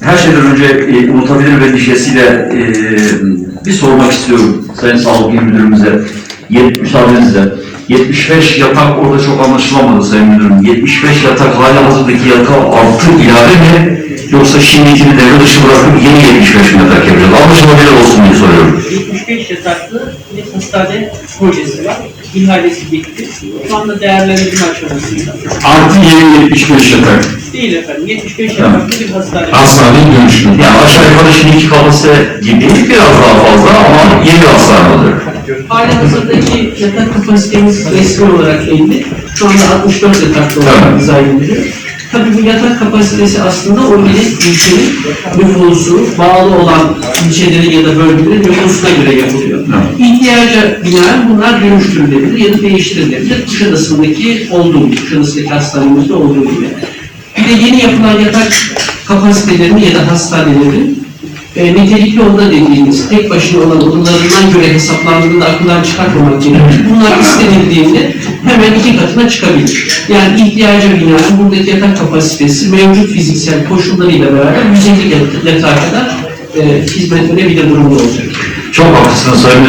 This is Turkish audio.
Her şeyden önce e, unutabilir endişesiyle e, bir sormak istiyorum Sayın Sağlık İl Müdürümüze, Yet- müsaadenizle. 75 yatak orada çok anlaşılamadı Sayın Müdürüm. 75 yatak hala hazırdaki yatak artı ilave mi? Yoksa şimdikini devre dışı bırakıp yeni 75 mi yatak yapacağız? Anlaşılabilir olsun diye soruyorum. 75 yataklı bir hastane projesi var. İhalesi bitti. Şu anda değerlendirme aşamasında. Artı yeni 75 yatak. Değil efendim. 75 Tamam. yataklı bir hastane. Hastaneye dönüşüm. Yani aşağı yukarı şimdiki kapasite gibi biraz daha fazla ama yeni bir hastane olacak. Hali hazırdaki yatak kapasitemiz resmi olarak 50. Şu anda 64 yataklı olarak dizayn ediliyor. Tabii bu yatak kapasitesi aslında o ilin ilçenin nüfusu, bağlı olan ilçelerin ya da bölgelerin nüfusuna göre yapılıyor. Evet. İhtiyaca binaen bunlar dönüştürülebilir ya da değiştirilebilir. Kuşadası'ndaki olduğu gibi, Kuşadası'ndaki hastanemizde olduğu gibi. Bir de yeni yapılan yatak kapasitelerini ya da hastanelerin e, nitelikli oda dediğimiz tek başına olan odalarından göre hesaplandığında akıldan çıkartmamak gerekiyor. Bunlar istenildiğinde hemen iki katına çıkabilir. Yani ihtiyaca binaen buradaki yatak kapasitesi mevcut fiziksel koşullarıyla beraber 150 yatağa kadar e, hizmet verebilir durumda olacak. Çok haklısınız Sayın.